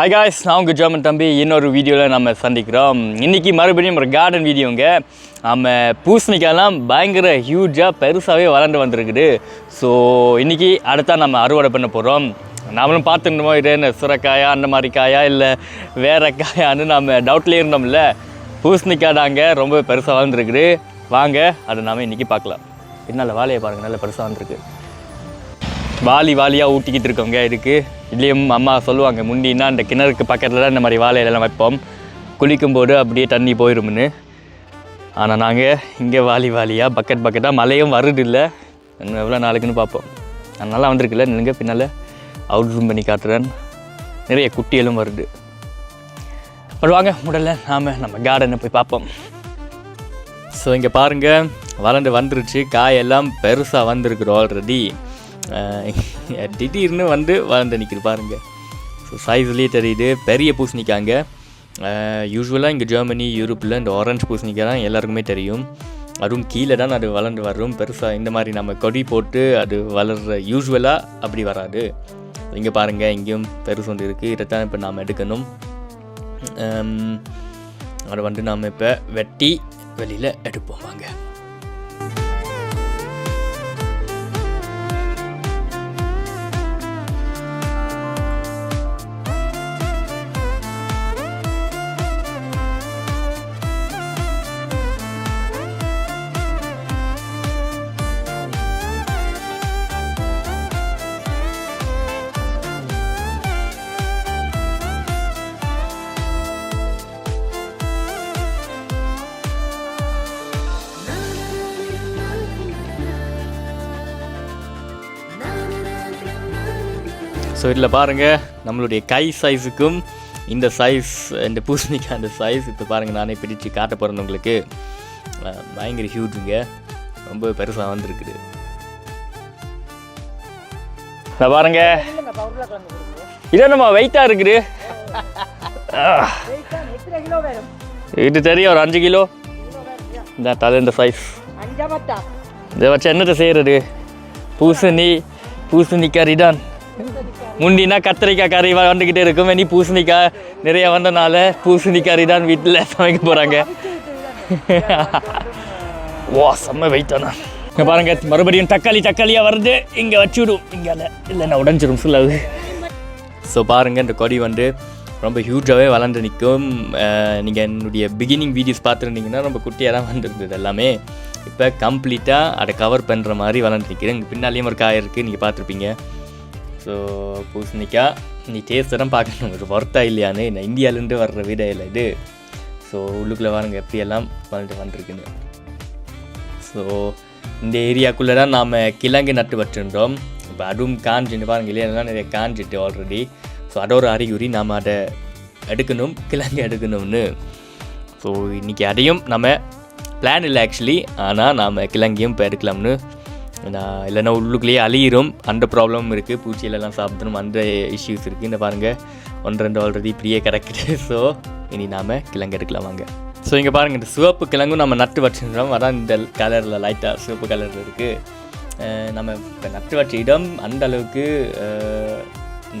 Hi guys நான் உங்கள் German தம்பி இன்னொரு வீடியோவில் நம்ம சந்திக்கிறோம். இன்றைக்கி மறுபடியும் ஒரு கார்டன் வீடியோங்க. நம்ம பூசணிக்காய்லாம் பயங்கர ஹியூஜாக பெருசாகவே வளர்ந்து வந்திருக்குது. ஸோ இன்றைக்கி அடுத்தா நம்ம அறுவடை பண்ண போகிறோம் நாமளும் பார்த்துருந்தோம் இது என்ன சுரக்காயா அந்த மாதிரி காயா இல்லை வேறு காயான்னு நம்ம டவுட்லேயே இருந்தோம்ல. பூசணிக்காய் தாங்க ரொம்ப பெருசாக வளர்ந்துருக்குது. வாங்க அதை நாம் இன்றைக்கி பார்க்கலாம். பின்னால் வாழையை பாருங்கள் நல்ல பெருசாக வந்திருக்கு. வாலி வாலியாக ஊட்டிக்கிட்டு இருக்கோங்க இதுக்கு இதுலேயும் அம்மா சொல்லுவாங்க முந்தினா அந்த கிணறுக்கு பக்கத்தில் தான் இந்த மாதிரி வாழையிலலாம் வைப்போம். குளிக்கும்போது அப்படியே தண்ணி போயிடும்னு ஆனால் நாங்கள் இங்கே வாலி வாலியாக பக்கெட் பக்கெட்டாக மழையும் வருது இல்லை இன்னும் எவ்வளோ நாளைக்குன்னு பார்ப்போம். அதனால் நல்லா வந்திருக்குல்ல நில்லுங்க பின்னால். அவுட் ஜூம் பண்ணி காட்டுறேன். நிறைய குட்டிகளும் வருது. பட் வாங்க முதல்ல நாம் நம்ம கார்டனை போய் பார்ப்போம். ஸோ இங்கே பாருங்கள் வளர்ந்து வந்துருச்சு. காயெல்லாம் பெருசாக வந்திருக்குது ஆல்ரெடி திடீர்னு வந்து வளர்ந்து நிற்கிது பாருங்க. ஸோ சைஸ்லேயே தெரியுது. பெரிய பூசணிக்காங்க யூஸ்வலாக இங்கே ஜெர்மனி யூரோப்பில் இந்த ஆரஞ்சு பூசணிக்காய் தான் எல்லாருக்குமே தெரியும். அதுவும் கீழே தான் அது வளர்ந்து வரும். பெருசாக இந்த மாதிரி நம்ம கொடி போட்டு அது வளர்கிற யூஸ்வலாக அப்படி வராது. இங்கே பாருங்கள் இங்கேயும் பெருசு ஒன்று இருக்குது இதை தான் இப்போ நாம் எடுக்கணும். அதை வந்து நாம் இப்போ வெட்டி வெளியில் எடுப்போம் வாங்க. ஸோ இதில் பாருங்கள் நம்மளுடைய கை சைஸுக்கும் இந்த சைஸ் இந்த பூசணிக்காய் அந்த சைஸ் இப்போ பாருங்கள் நானே பிடிச்சு காட்ட போகிறேன் உங்களுக்கு. பயங்கர ஹியூஜுங்க ரொம்ப பெருசாக வந்திருக்குது. இதை பாருங்க. இது நம்ம வெயிட்டாக இருக்குது? இது தெரியும் ஒரு அஞ்சு கிலோ. இந்த தலை இந்த சைஸ் இதை வச்சு என்னத்தை செய்கிறது பூசணி பூசணி தான் முந்தினா கத்திரிக்காய் கறி வந்துக்கிட்டே இருக்கும். இனி பூசணிக்காய் நிறைய வந்தனால பூசணி கறி தான் வீட்டில் சமைக்க போகிறாங்க வா செம்ம வெயிட்டானா இங்கே பாருங்க மறுபடியும் தக்காளி தக்காளியாக வருது. இங்கே வச்சு விடும் இங்கே இல்லைன்னா உடஞ்சிரும் சொல்லாது ஸோ பாருங்கள் இந்த கொடி வந்து ரொம்ப ஹியூஜாகவே வளர்ந்து நிற்கும். நீங்கள் என்னுடைய பிகினிங் வீடியோஸ் பார்த்துருந்தீங்கன்னா ரொம்ப குட்டியாக தான் வந்துருந்தது எல்லாமே. இப்போ கம்ப்ளீட்டாக அதை கவர் பண்ணுற மாதிரி வளர்ந்து இங்கே பின்னாலேயும் ஒரு காய் இருக்குது நீங்கள் பார்த்துருப்பீங்க. ஸோ பூசணிக்காய் நீ டேஸ்ட்டை தான் பார்க்கணும் ஒரு ஒர்த்தா இல்லையான்னு நான் இந்தியாவிலேருந்து வர்ற வீட இல்லை இது ஸோ உள்ளுக்குள்ளே வாருங்க எப்படியெல்லாம் வளர்ந்து வந்திருக்குன்னு ஸோ இந்த ஏரியாக்குள்ளே தான் நாம் கிழங்கு நட்டு வச்சுருந்தோம் இப்போ அதுவும் காஞ்சின்னு பாருங்க இல்லையா நிறைய காஞ்சிட்டு ஆல்ரெடி ஸோ அதோட அறிகுறி நாம் அதை எடுக்கணும் கிழங்கு எடுக்கணும்னு ஸோ இன்றைக்கி அதையும் நம்ம பிளான் இல்லை ஆக்சுவலி ஆனால் நாம் கிழங்கையும் இப்போ எடுக்கலாம்னு நான் இல்லைன்னா உள்ளுக்குள்ளேயே அழியிரும். அந்த ப்ராப்ளமும் இருக்குது பூச்சியிலலாம் சாப்பிடணும். அந்த இஷ்யூஸ் இருக்குது இந்த பாருங்கள் ஒன்று ரெண்டு ஆல்ரெடி இப்படியே கிடக்குது. ஸோ இனி நாம் கிழங்கு எடுக்கலாம் வாங்க. ஸோ இங்கே பாருங்கள் இந்த சிவப்பு கிழங்கும் நம்ம நட்டு வச்சுருந்தோம் அதான் இந்த கலரில் லைட்டாக சிவப்பு கலரில் இருக்குது நம்ம இப்போ நட்டு வச்ச இடம் அந்த அளவுக்கு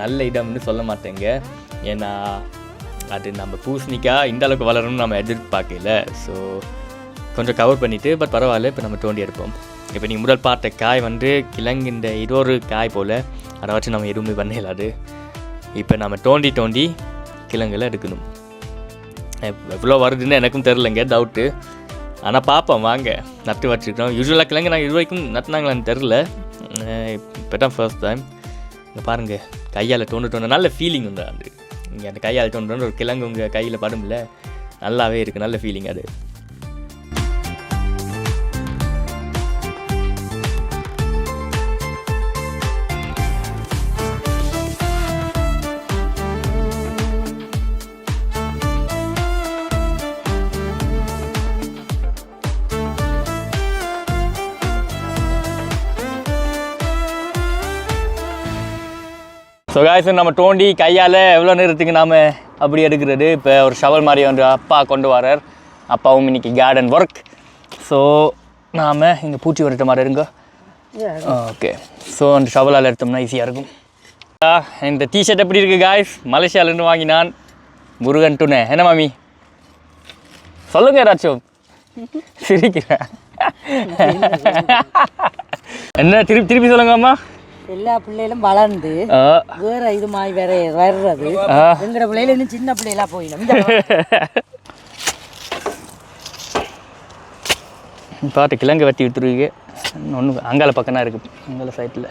நல்ல இடம்னு சொல்ல மாட்டேங்க. ஏன்னா அது நம்ம பூசணிக்காய் இந்த அளவுக்கு வளரணும்னு நம்ம எதிர்பார்க்கல. ஸோ கொஞ்சம் கவர் பண்ணிவிட்டு பட் பரவாயில்ல. இப்போ நம்ம தோண்டி எடுப்போம். இப்போ நீங்கள் முதல் பார்த்த காய் வந்து கிழங்கு இந்த இது ஒரு காய் போல். அதை வச்சு நம்ம எதுவுமே பண்ணலாது. இப்போ நம்ம தோண்டி தோண்டி கிழங்குல எடுக்கணும். எவ்வளோ வருதுன்னு எனக்கும் தெரிலங்க டவுட்டு ஆனால் பார்ப்போம் வாங்க. நட்டு வச்சுருக்கோம் யூஸ்வலாக கிழங்கு நாங்கள் இது வரைக்கும் நட்டுனாங்களான்னு தெரில இப்போ தான் ஃபர்ஸ்ட் டைம் இங்கே பாருங்கள் கையால் தோண்டு தோண்டு நல்ல ஃபீலிங் உண்டு அது. இங்கே அந்த கையால் தோண்டு ஒரு கிழங்கு உங்கள் கையில் படும்ல. நல்லாவே இருக்குது நல்ல ஃபீலிங் அது. ஸோ காய்ஸ் நம்ம தோண்டி கையால் எவ்வளோ நேரத்துக்கு நாம் அப்படி எடுக்கிறது? இப்போ ஒரு ஷவல் மாதிரி வந்து அப்பா கொண்டு வரார். அப்பாவும் இன்னைக்கு கார்டன் ஒர்க் ஸோ நாம் இங்கே பூச்சி வரட்ட மாதிரி இருங்க. ஓகே ஸோ அந்த ஷவலால் எடுத்தோம்னா ஈஸியாக இருக்கும். இந்த டிஷர்ட் எப்படி இருக்கு காய்ஸ் மலேசியாவிலேருந்து வாங்கினான் முருகன் டுனே என்ன மாமி? சொல்லுங்க ஏதாச்சும் சிரிக்கிறேன். என்ன திருப்பி திருப்பி சொல்லுங்க அம்மா. எல்லா பிள்ளைகளும் வளர்ந்து வேற இது மாதிரி வேற வர்றது. எங்கட பிள்ளைல இன்னும் சின்ன பிள்ளைகளா போயிடும். பாட்டு கிழங்கு வெட்டி விட்டுருவீங்க ஒன்று அங்கால பக்கம் தான் இருக்குது அங்கால சைட்டில்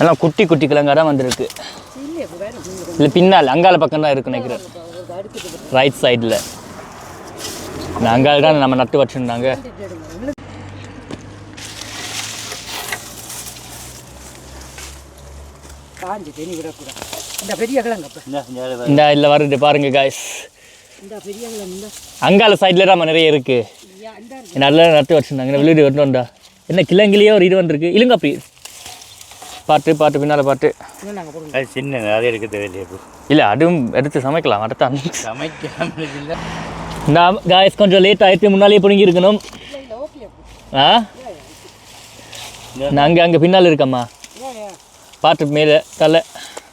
எல்லாம் குட்டி குட்டி கிழங்கா தான் வந்திருக்கு. இல்லை பின்னால் அங்கால பக்கம் தான் இருக்கு நினைக்கிறேன் ரைட் சைடில் அங்கால தான் நம்ம நட்டு வச்சுருந்தாங்க. இந்த பெரிய கிழங்கு அப்ப. இந்த இதில் வருது பாருங்க காய்ஸ் அங்கால சைடில் தான் நிறைய இருக்கு. நல்லா நட்டு வச்சுருந்தாங்க. வெளியீடு கொண்டு வந்தா என்ன கிழங்கிலேயே ஒரு இது வந்திருக்கு. இல்லைங்க அப்படி பாட்டு பாட்டு பின்னால் பாட்டு. போடுங்க அது எடுக்க தேவையில்லையே இல்லை அதுவும் எடுத்து சமைக்கலாம் அடுத்த சமைக்காமல் இல்லை. நான் காய்ஸ் கொஞ்சம் லேட் ஆயிடுச்சு முன்னாலேயே பிடுங்கி இருக்கணும். ஆ? நான் அங்கே அங்கே பின்னால் இருக்கம்மா. பாட்டு மேலே தலை.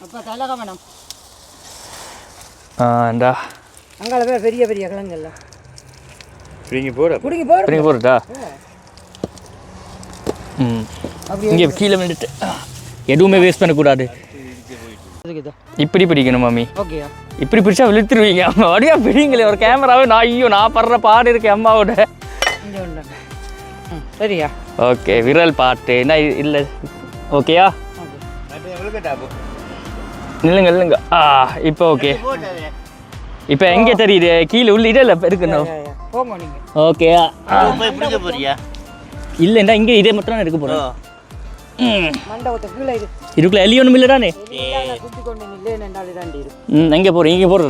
அப்போ தலக வேணாம். ஆ இந்தா. அங்கால போய் பெரிய பெரிய கிழங்கு எல்லாம் பிடிங்கி போட. பிடிங்கி போடு. பிடிங்கி போட்டுட்டா ம். இங்கே கீழே விழுந்துட்டு எதுவுமே வேஸ்ட் பண்ணக்கூடாது. இப்படி பிடிக்கணும் மாமி ஓகேயா இப்படி பிடிச்சா விழுத்துருவீங்க அம்மா வடியா பிடிங்களே ஒரு கேமராவே நான் ஐயோ நான் படுற பாடு இருக்கேன் அம்மாவோட. சரியா? ஓகே விரல் பாட்டு. என்ன இல்லை ஓகேயா ஓகே நில்லுங்க நில்லுங்க. ஆ இப்போ ஓகே இப்போ எங்கே தெரியுது? கீழே உள்ள இதில் இருக்கணும். ஓகே இல்லைண்டா இங்கே இதே மட்டும் தான் இருக்க போகிறோம் இதுக்குள்ள எலி ஒன்றும் இல்லைடானே ம் எங்கே போகிறோம் இங்கே போடு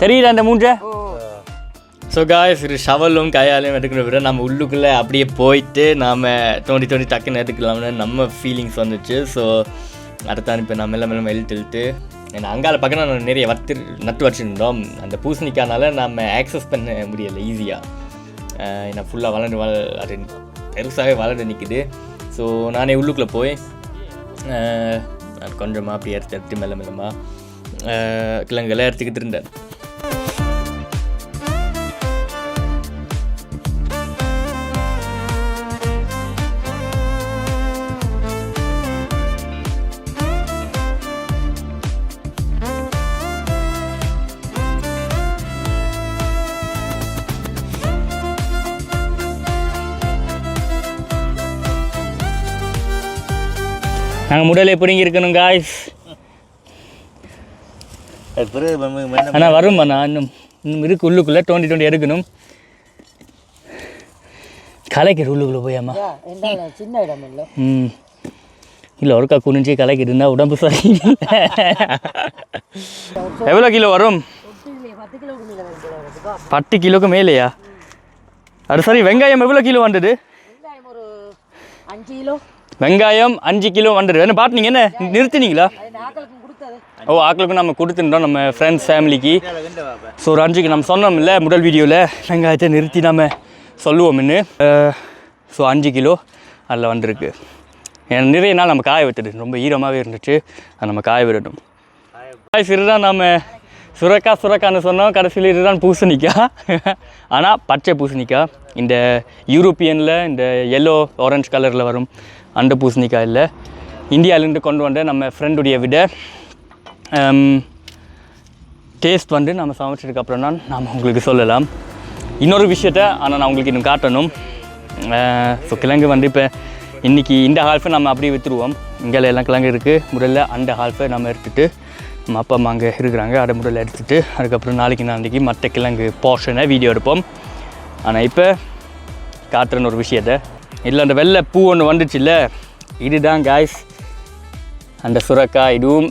தெரியுதா அந்த மூஞ்ச ஸோ காய்ஸ் இது ஷவலும் கையாலையும் எடுக்கணும் விட நம்ம உள்ளுக்குள்ளே அப்படியே போயிட்டு நாம் தோண்டி தோண்டி டக்குன்னு எடுக்கலாம்னு நம்ம ஃபீலிங்ஸ் வந்துச்சு ஸோ அடுத்த இப்போ நம்ம எல்லாம் எல்லாம் எழுத்துட்டு ஏன்னா அங்கால பக்கம் நான் நிறைய வத்து நட்டு வச்சுருந்தோம் அந்த பூசணிக்கானால நம்ம ஆக்சஸ் பண்ண முடியலை ஈஸியாக ஏன்னா ஃபுல்லாக வளர்ந்து வள அது பெருசாகவே வளர்ந்து நிற்குது ஸோ நானே உள்ளுக்குள்ளே போய் நான் கொஞ்சமாக அப்படி எடுத்து எடுத்து மெல்ல மெல்லமாக கிழங்குகளை எடுத்துக்கிட்டு இருந்தேன். நாங்கள் முடலை பிடிங்கி இருக்கணும் காய்ஸ் ஆனால் வரும் அண்ணா இன்னும் இன்னும் இருக்கு உள்ளுக்குள்ளே தோண்டி தோண்டி எடுக்கணும். கலைக்கிற உள்ளுக்குள்ளே போயாம்மா சின்ன இடம் இல்லை. ம். இல்லை ஒருக்கா குனிஞ்சு கலைக்கிட்டு உடம்பு சரி எவ்வளோ கிலோ வரும்? பத்து கிலோக்கு மேலேயா? அது சரி வெங்காயம் எவ்வளோ கிலோ வந்தது? வெங்காயம் ஒரு அஞ்சு கிலோ. வெங்காயம் அஞ்சு கிலோ வந்தது என்ன பார்த்தீங்க என்ன? நிறுத்தினீங்களா? ஓ ஆக்களுக்கு நம்ம கொடுத்துருந்தோம். நம்ம ஃப்ரெண்ட்ஸ் ஃபேமிலிக்கு ஸோ ஒரு அஞ்சுக்கு நம்ம சொன்னோம்ல முதல் வீடியோவில் வெங்காயத்தை நிறுத்தி நம்ம சொல்லுவோம்னு. ஸோ அஞ்சு கிலோ அதில் வந்திருக்கு. நிறைய நாள் நம்ம காய வைத்தது. ரொம்ப ஈரமாகவே இருந்துச்சு. அதை நம்ம காய விடணும். காய் இதுதான் நம்ம சுரக்கா சுரக்கான்னு சொன்னோம். கடைசியில் இதுதான் பூசணிக்காய் ஆனால் பச்சை பூசணிக்காய் இந்த யூரோப்பியனில் இந்த எல்லோ ஆரஞ்சு கலரில் வரும். அந்த பூசணிக்காய் இல்லை. இந்தியாவிலேருந்து கொண்டு வந்த நம்ம ஃப்ரெண்டுடைய விட டேஸ்ட் வந்து நம்ம சமைச்சதுக்கு அப்புறம் தான் நாம் உங்களுக்கு சொல்லலாம். இன்னொரு விஷயத்த ஆனால் நான் உங்களுக்கு இன்னும் காட்டணும். ஸோ கிழங்கு வந்து இப்போ இன்றைக்கி இந்த ஹால்ஃபை நம்ம அப்படியே விற்றுருவோம் இங்கே எல்லாம் கிழங்கு இருக்குது முதல்ல அந்த ஹால்ஃபை நம்ம எடுத்துகிட்டு நம்ம அப்பா அம்மா அங்கே இருக்கிறாங்க. அதை முதல்ல எடுத்துகிட்டு அதுக்கப்புறம் நாளைக்கு நாளைக்கு மற்ற கிழங்கு போர்ஷனை வீடியோ எடுப்போம். ஆனால் இப்போ காட்டுறேன்னு ஒரு விஷயத்த. இல்லை அந்த வெள்ளை பூ ஒன்று வந்துச்சுல்ல? இதுதான் காய்ஸ் அந்த சுரக்காய் இதுவும்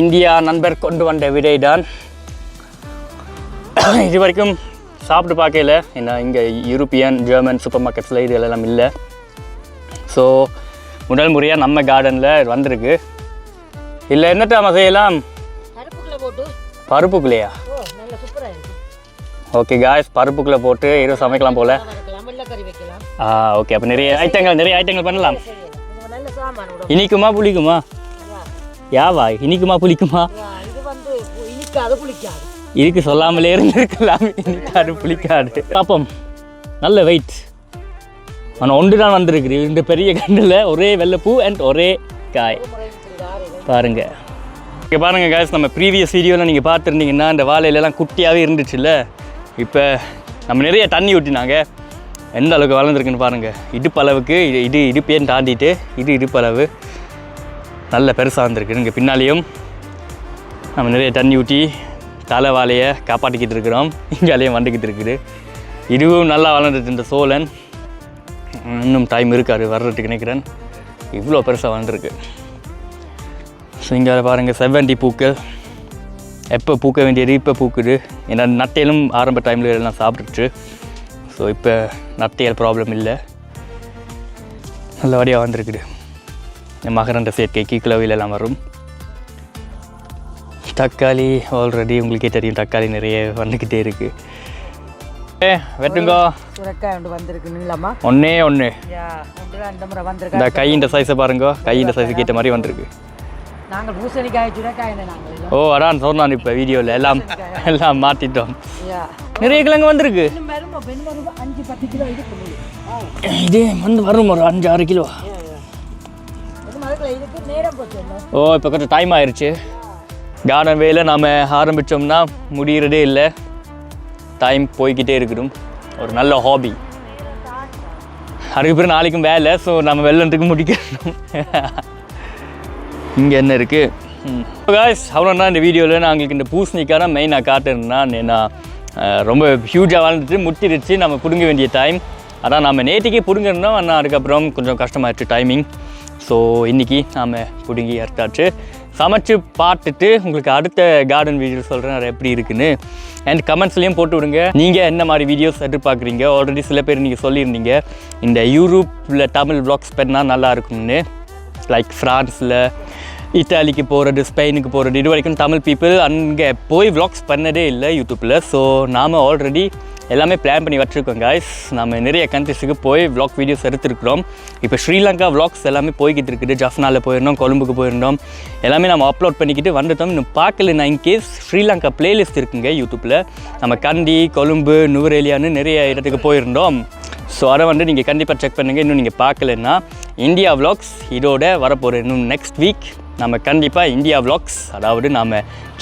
இந்தியா நண்பர் கொண்டு வந்த விதை தான் இது வரைக்கும் சாப்பிட்டு பார்க்கல. ஏன்னா இங்கே யூரோப்பியன் ஜெர்மன் சூப்பர் மார்க்கெட்ஸில் இது எல்லாம் இல்லை. ஸோ முதல் முறையாக நம்ம கார்டனில் வந்திருக்கு. இல்லை என்னட்டாம செய்யலாம்? கருப்புக்குள்ள போட்டு. பருப்புக்குள்ளேயா? ஓகே காய்ஸ் பருப்புக்குள்ளே போட்டு எதுவும் சமைக்கலாம் போல். ஆ ஓகே அப்போ நிறைய ஐட்டங்கள் நிறைய ஐட்டங்கள் பண்ணலாம். இனிக்குமா புளிக்குமா? யாவா? இனிக்குமா புளிக்குமா? இதுக்கு சொல்லாமலே இருந்திருக்கலாம். இனிக்காது புளிக்காது. பாப்போம். நல்ல வெயிட் ஆனால் ஒன்று தான் வந்திருக்கு. இந்த பெரிய கண்டில் ஒரே வெள்ளைப்பூ அண்ட் ஒரே காய். பாருங்க. இங்கே பாருங்க காய்ஸ் நம்ம ப்ரீவியஸ் வீடியோவில் நீங்கள் பார்த்துருந்தீங்கன்னா இந்த வாழையிலலாம் குட்டியாகவே இருந்துச்சுல்ல? இப்போ நம்ம நிறைய தண்ணி ஊற்றினாங்க எந்த அளவுக்கு வளர்ந்துருக்குன்னு பாருங்கள் இடுப்பளவுக்கு இது இது இடுப்பேன்னு தாண்டிட்டு இது இடுப்பளவு நல்ல பெருசாக வந்திருக்கு. இங்கே பின்னாலேயும் நம்ம நிறைய தண்ணி ஊற்றி தலை வாழையை காப்பாற்றிக்கிட்டு இருக்கிறோம். இங்காலேயும் வந்துக்கிட்டு இருக்குது. இதுவும் நல்லா வளர்ந்துட்டு இந்த சோழன். இன்னும் டைம் இருக்காது வர்றதுக்கு நினைக்கிறேன். இவ்வளோ பெருசாக வளர்ந்துருக்கு. ஸோ இங்கே பாருங்கள் செவ்வண்டி பூக்கள். எப்போ பூக்க வேண்டியது இப்போ பூக்குது. ஏன்னா நட்டையிலும் ஆரம்ப டைமில் எல்லாம் சாப்பிட்டுச்சு ஸோ இப்போ நட்டையல் ப்ராப்ளம் இல்லை. நல்லபடியாக வந்திருக்குது. இந்த மகரந்த சேர்க்கை கீக்கிழவையில் எல்லாம் வரும். தக்காளி ஆல்ரெடி உங்களுக்கே தெரியும் தக்காளி நிறைய வந்துக்கிட்டே இருக்குது ஏ வெட்டுங்கோ. சுரக்காய் ஒன்று இந்த கையின் சைஸை பாருங்க. கையின் சைஸுக்கு ஏற்ற மாதிரி வந்திருக்கு. நாங்கள் பூசணிக்காய் சுரக்காய் நாங்கள். ஓ அதான் சொன்னான் இப்போ வீடியோவில் எல்லாம் எல்லாம் மாற்றிட்டோம் நிறைய கிழங்கு வந்திருக்கு. அஞ்சு பத்து கிலோ இது வந்து வரும் ஒரு அஞ்சு ஆறு கிலோ. ஓ இப்போ கொஞ்சம் டைம் ஆயிருச்சு. கார்டன் வேல நாம் ஆரம்பித்தோம்னா முடிகிறதே இல்லை. டைம் போய்க்கிட்டே இருக்கணும் ஒரு நல்ல ஹாபி அதுக்கு பிறகு நாளைக்கும் வேலை ஸோ நம்ம வெள்ளத்துக்கு முடிக்கணும். இங்கே என்ன இருக்குது காய்ஸ் அவ்வளோனா இந்த வீடியோவில் நான் எங்களுக்கு இந்த பூசணிக்கான மெயினாக காட்டுறேன்னா நான் ரொம்ப ஹியூஜாக வளர்ந்துட்டு முட்டிடுச்சு நம்ம பிடுங்க வேண்டிய டைம் அதான் நம்ம நேற்றுக்கே பிடுங்கிருந்தோம் ஆனால் அதுக்கப்புறம் கொஞ்சம் கஷ்டமாயிடுச்சு டைமிங் ஸோ இன்றைக்கி நாம் பிடுங்கி அறுத்தாச்சு. சமைச்சு பார்த்துட்டு உங்களுக்கு அடுத்த கார்டன் வீடியோ சொல்கிறேன் அது எப்படி இருக்குன்னு. அண்ட் கமெண்ட்ஸ்லேயும் போட்டு விடுங்க. நீங்கள் என்ன மாதிரி வீடியோஸ் எதிர்பார்க்குறீங்க? ஆல்ரெடி சில பேர் நீங்கள் சொல்லியிருந்தீங்க. இந்த யூரோப்பில் தமிழ் ப்ளாக்ஸ் பண்ணால் நல்லா இருக்கும்னு. லைக் ஃப்ரான்ஸில் இட்டாலிக்கு போகிறது ஸ்பெயினுக்கு போகிறது இது வரைக்கும் தமிழ் பீப்புள் அங்கே போய் விளாக்ஸ் பண்ணதே இல்லை யூடியூப்பில் ஸோ நாம் ஆல்ரெடி எல்லாமே பிளான் பண்ணி வச்சுருக்கோம் guys. நம்ம நிறைய கண்ட்ரிஸுக்கு போய் விளாக் வீடியோஸ் எடுத்துருக்குறோம். இப்போ ஸ்ரீலங்கா விளாக்ஸ் எல்லாமே போய்கிட்டு இருக்குது. ஜஃப்னாவில் போயிருந்தோம் கொழும்புக்கு போயிருந்தோம். எல்லாமே நம்ம அப்லோட் பண்ணிக்கிட்டு வந்துட்டோம். இன்னும் பார்க்கலன்னா இன்கேஸ் ஸ்ரீலங்கா பிளேலிஸ்ட் இருக்குங்க யூடியூப்பில் நம்ம கண்டி கொழும்பு நுவரேலியான்னு நிறைய இடத்துக்கு போயிருந்தோம். ஸோ அதை வந்து நீங்கள் கண்டிப்பாக செக் பண்ணுங்கள் இன்னும் நீங்கள் பார்க்கலன்னா இந்தியா விளாக்ஸ் இதோட வரப்போகிற இன்னும் நெக்ஸ்ட் வீக் நம்ம கண்டிப்பாக இந்தியா vlogs அதாவது நாம்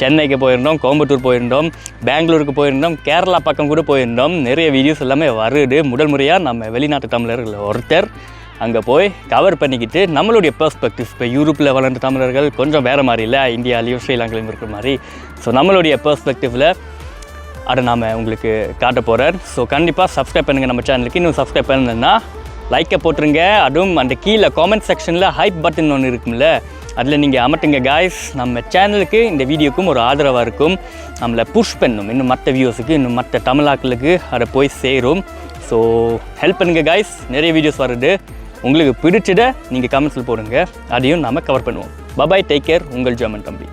சென்னைக்கு போயிருந்தோம் கோயம்புத்தூர் போயிருந்தோம் பெங்களூருக்கு போயிருந்தோம் கேரளா பக்கம் கூட போயிருந்தோம். நிறைய வீடியோஸ் எல்லாமே வருது. முதல் முறையாக நம்ம வெளிநாட்டு தமிழர்கள் ஒருத்தர் அங்கே போய் கவர் பண்ணிக்கிட்டு நம்மளுடைய பெர்ஸ்பெக்டிவ்ஸ் இப்போ யூரோப்பில் வளர்ந்த தமிழர்கள் கொஞ்சம் வேறு மாதிரி இல்லை. இந்தியாலேயும் ஸ்ரீலங்காலையும் இருக்கிற மாதிரி. ஸோ நம்மளுடைய பெர்ஸ்பெக்டிவில் அதை நாம் உங்களுக்கு காட்ட போகிறேன் ஸோ கண்டிப்பாக சப்ஸ்கிரைப் பண்ணுங்கள் நம்ம சேனலுக்கு இன்னும் சப்ஸ்கிரைப் பண்ணலன்னா லைக்கை போட்டுருங்க. அதுவும் அந்த கீழே காமெண்ட் செக்ஷனில் ஹைப் பட்டன் ஒன்று இருக்கும்ல. அதில் நீங்கள் அமட்டுங்க காய்ஸ் நம்ம சேனலுக்கு இந்த வீடியோக்கும் ஒரு ஆதரவாக இருக்கும். நம்மளை புஷ் பண்ணும். இன்னும் மற்ற வியூஸுக்கு இன்னும் மற்ற தமிழாக்களுக்கு அதை போய் சேரும். ஸோ ஹெல்ப் பண்ணுங்க காய்ஸ் நிறைய வீடியோஸ் வருது. உங்களுக்கு பிடிச்சதை நீங்கள் கமெண்ட்ஸில் போடுங்க. அதையும் நாம் கவர் பண்ணுவோம். பபாய் டேக் கேர் உங்கள் ஜெர்மன் தம்பி.